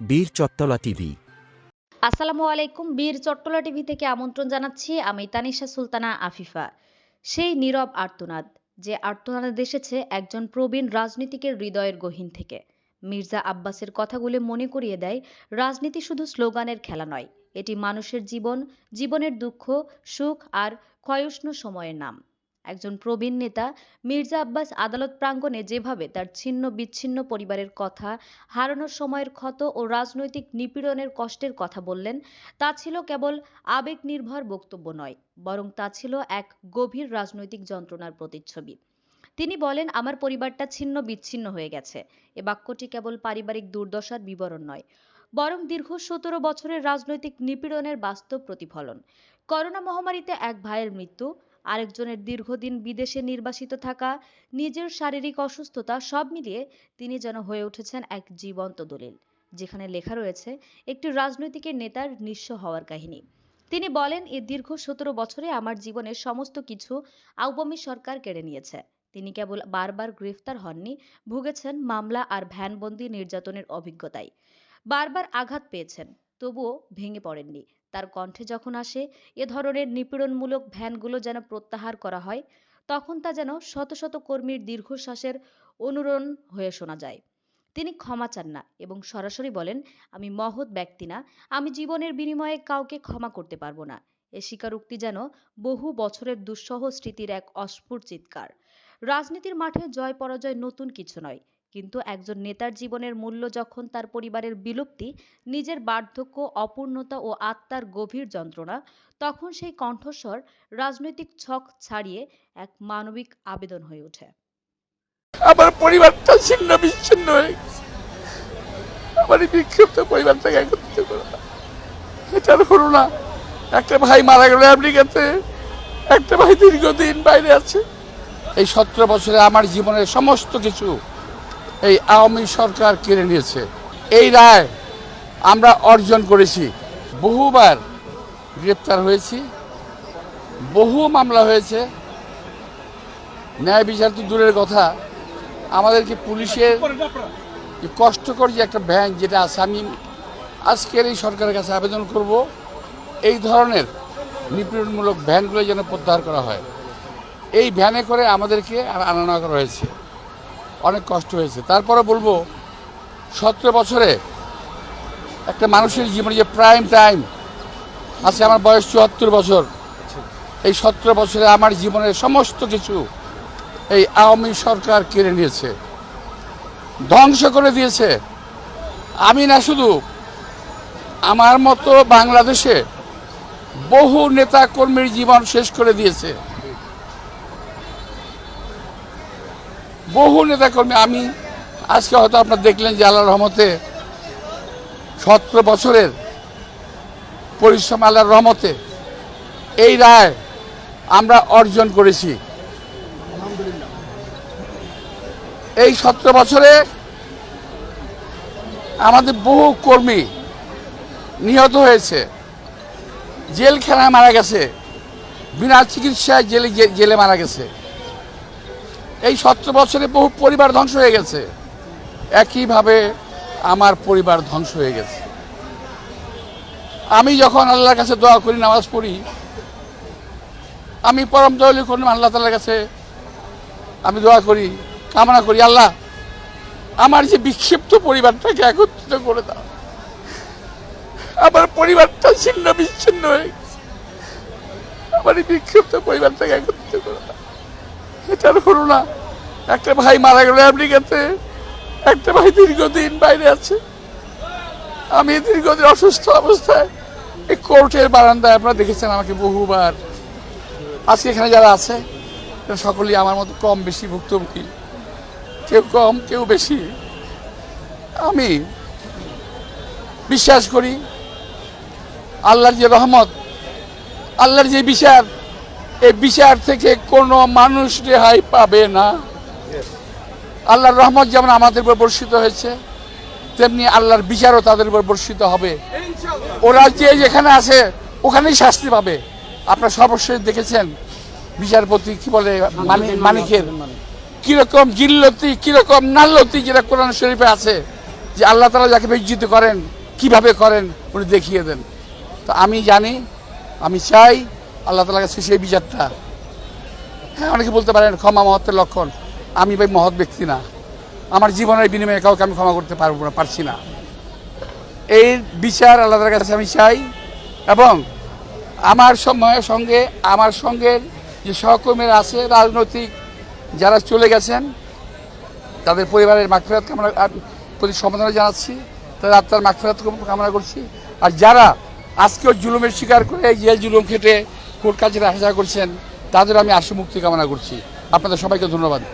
বীর চত্তলা টিভি। আসসালামু আলাইকুম, বীর চট্টলা টিভি থেকে আমন্ত্রণ জানাচ্ছি আমি তানিশা সুলতানা আফিফা। সেই নীরব আর্তনাদ, যে আর্তনাদ এসেছে একজন প্রবীণ রাজনীতিকের হৃদয়ের গহীন থেকে। মির্জা আব্বাসের কথাগুলো মনে করিয়ে দেয়, রাজনীতি শুধু স্লোগানের খেলা নয়, এটি মানুষের জীবন, জীবনের দুঃখ, সুখ আর ক্ষয়ুষ্ণ সময়ের নাম। একজন প্রবীণ নেতা মির্জা আব্বাস আদালত প্রাঙ্গণে যেভাবে তার ছিন্ন বিচ্ছিন্ন পরিবারের কথা, হারানোর সময়ের ক্ষত ও রাজনৈতিক নিপীড়নের কষ্টের কথা বললেন, তা ছিল কেবল আবেগ নির্ভর বক্তব্য নয়, বরং তা ছিল এক গভীর রাজনৈতিক যন্ত্রণার প্রতিচ্ছবি। তিনি বলেন, আমার পরিবারটা ছিন্ন বিচ্ছিন্ন হয়ে গেছে। এ বাক্যটি কেবল পারিবারিক দুর্দশার বিবরণ নয়, বরং দীর্ঘ সতেরো বছরের রাজনৈতিক নিপীড়নের বাস্তব প্রতিফলন। করোনা মহামারীতে এক ভাইয়ের মৃত্যু আরেকজনের দীর্ঘদিন বিদেশে নির্বাসিত থাকা, নিজের শারীরিক অসুস্থতা সব মিলিয়ে তিনি যেন হয়ে উঠেছেন এক জীবন্ত দলিল, যেখানে লেখা রয়েছে, একটি রাজনৈতিকের নেতার নিঃস্ব হওয়ার কাহিনী। তিনি বলেন এই দীর্ঘ সতেরো বছরে আমার জীবনের সমস্ত কিছু আওয়ামী সরকার কেড়ে নিয়েছে। তিনি কেবল বারবার গ্রেফতার হননি, ভুগেছেন মামলা আর ভ্যানবন্দি নির্যাতনের অভিজ্ঞতায়। বারবার আঘাত পেয়েছেন, তবুও ভেঙে পড়েননি। তার কণ্ঠে যখন আসে, এ ধরনের নিপীড়নমূলক ভ্যানগুলো যেন প্রত্যাহার করা হয়, তখন তা যেন শত শত কর্মীর দীর্ঘশ্বাসের অনুরণ হয়ে শোনা যায়। তিনি ক্ষমা চান না এবং সরাসরি বলেন, আমি মহৎ ব্যক্তি না, আমি জীবনের বিনিময়ে কাউকে ক্ষমা করতে পারব না। এ স্বীকারোক্তি যেন বহু বছরের দুঃসহ স্মৃতির এক অস্ফুট চিৎকার। রাজনীতির মাঠে জয় পরাজয় নতুন কিছু নয় কিন্তু একজন নেতার জীবনের মূল্য যখন তার পরিবারের বিলুপ্তি, নিজের বার্ধক্য, অপূর্ণতা ও আত্মার গভীর যন্ত্রণা, তখন সেই কণ্ঠস্বর রাজনৈতিক ছক ছাড়িয়ে এক মানবিক আবেদন হয়ে ওঠে। আমার পরিবারটা ছিন্ন, বিচ্ছিন্ন হয়ে আমার এই বিক্ষিপ্ত পরিবারটাকে একত্রিত করে। এটার হলো না। একটা ভাই মারা গেল আমেরিকাতে, একটা ভাই দীর্ঘদিন বাইরে আছে। এই সতেরো বছরে আমার জীবনের সমস্ত কিছু এই আওয়ামী সরকার কেড়ে নিয়েছে। এই রায় আমরা অর্জন করেছি। বহুবার গ্রেপ্তার হয়েছি। বহু মামলা হয়েছে। ন্যায় বিচার তো দূরের কথা। আমাদেরকে পুলিশের যে কষ্টকর যে একটা ভ্যান যেটা আছে, আমি আজকের এই সরকারের কাছে আবেদন করব, এই ধরনের নিপীড়নমূলক ভ্যানগুলো যেন প্রত্যাহার করা হয়। এই ভ্যানে করে আমাদেরকে আর আনানো করা হয়েছে। অনেক কষ্ট হয়েছে। তারপরে বলব, সতেরো বছরে একটা মানুষের জীবনে যে প্রাইম টাইম আছে আমার বয়স চুয়াত্তর বছর। এই সতেরো বছরে আমার জীবনের সমস্ত কিছু এই আওয়ামী সরকার কেড়ে নিয়েছে, ধ্বংস করে দিয়েছে। আমি না শুধু, আমার মতো বাংলাদেশে বহু নেতা কর্মীর জীবন শেষ করে দিয়েছে। বহু নেতা কর্মী আমি আজকে হয়তো আপনার দেখলেন যে আল্লাহ রহমতে সতেরো বছরের পরিশ্রম আল্লাহর রহমতে এই রায় আমরা অর্জন করেছি। এই সতেরো বছরে আমাদের বহু কর্মী নিহত হয়েছে। জেলখানায় মারা গেছে। বিনা চিকিৎসায় জেলে জেলে মারা গেছে। এই সতেরো বছরে বহু পরিবার ধ্বংস হয়ে গেছে। একইভাবে আমার পরিবার ধ্বংস হয়ে গেছে। আমি যখন আল্লাহর কাছে দোয়া করি, নামাজ পড়ি, আমি পরম দয়ালু করলাম আল্লাহ তালার কাছে আমি দোয়া করি, কামনা করি, আল্লাহ, আমার যে বিক্ষিপ্ত পরিবারটাকে একত্রিত করে দাও। আমার পরিবারটা ছিন্ন বিচ্ছিন্ন হয়ে গেছে। আমার এই বিক্ষিপ্ত পরিবারটাকে একত্রিত করে দাও। এটার হলো না। একটা ভাই মারা গেল, আমেরিকাতে। একটা ভাই দীর্ঘদিন বাইরে আছে। আমি দীর্ঘদিন অসুস্থ অবস্থায় এই কোর্টের বারান্দায়, আপনারা দেখেছেন আমাকে বহুবার। আজকে এখানে যারা আছে সকলেই আমার মতো কম বেশি ভুক্তভোগী। কেউ কম, কেউ বেশি। আমি বিশ্বাস করি, আল্লাহর যে রহমত, আল্লাহর যে বিচার এই বিচার থেকে কোনো মানুষ রেহাই পাবে না। আল্লাহর রহমত যেমন আমাদের উপর বর্ষিত হয়েছে, তেমনি আল্লাহর বিচারও তাদের উপর বর্ষিত হবে। ওরা যে যেখানে আছে, ওখানেই শাস্তি পাবে। আপনারা সর্বশেষ দেখেছেন বিচারপতি কি বলে, মানি, মানিকের? কীরকম জিল্লতি কীরকম নাল্লতি যেটা কোরআন শরীফে আছে, যে আল্লাহ তালা যাকে বিজ্জিত করেন, কীভাবে করেন, উনি দেখিয়ে দেন। তো আমি জানি, আমি চাই আল্লাহ তালার কাছে সেই বিচারটা হ্যাঁ অনেকে বলতে পারেন, ক্ষমা মহত্বের লক্ষণ। আমি ভাই মহৎ ব্যক্তি না। আমার জীবনের বিনিময়ে কাউকে আমি ক্ষমা করতে পারব না, পারছি না। এই বিচার আল্লাহর কাছে আমি চাই এবং আমার সময়ের সঙ্গে, আমার সঙ্গে যে সহকর্মীরা আছে, রাজনৈতিক যারা চলে গেছেন, তাদের পরিবারের মাগফিরাত কামনা প্রতি সম্বোধনা জানাচ্ছি, তাদের আত্মার মাগফিরাত কামনা করছি। আর যারা আজকেও জুলুমের শিকার করে জেল জুলুম খেটে কোর্ট কাছে আসা করছেন তাদের আমি আশু মুক্তি কামনা করছি। আপনাদের সবাইকে ধন্যবাদ।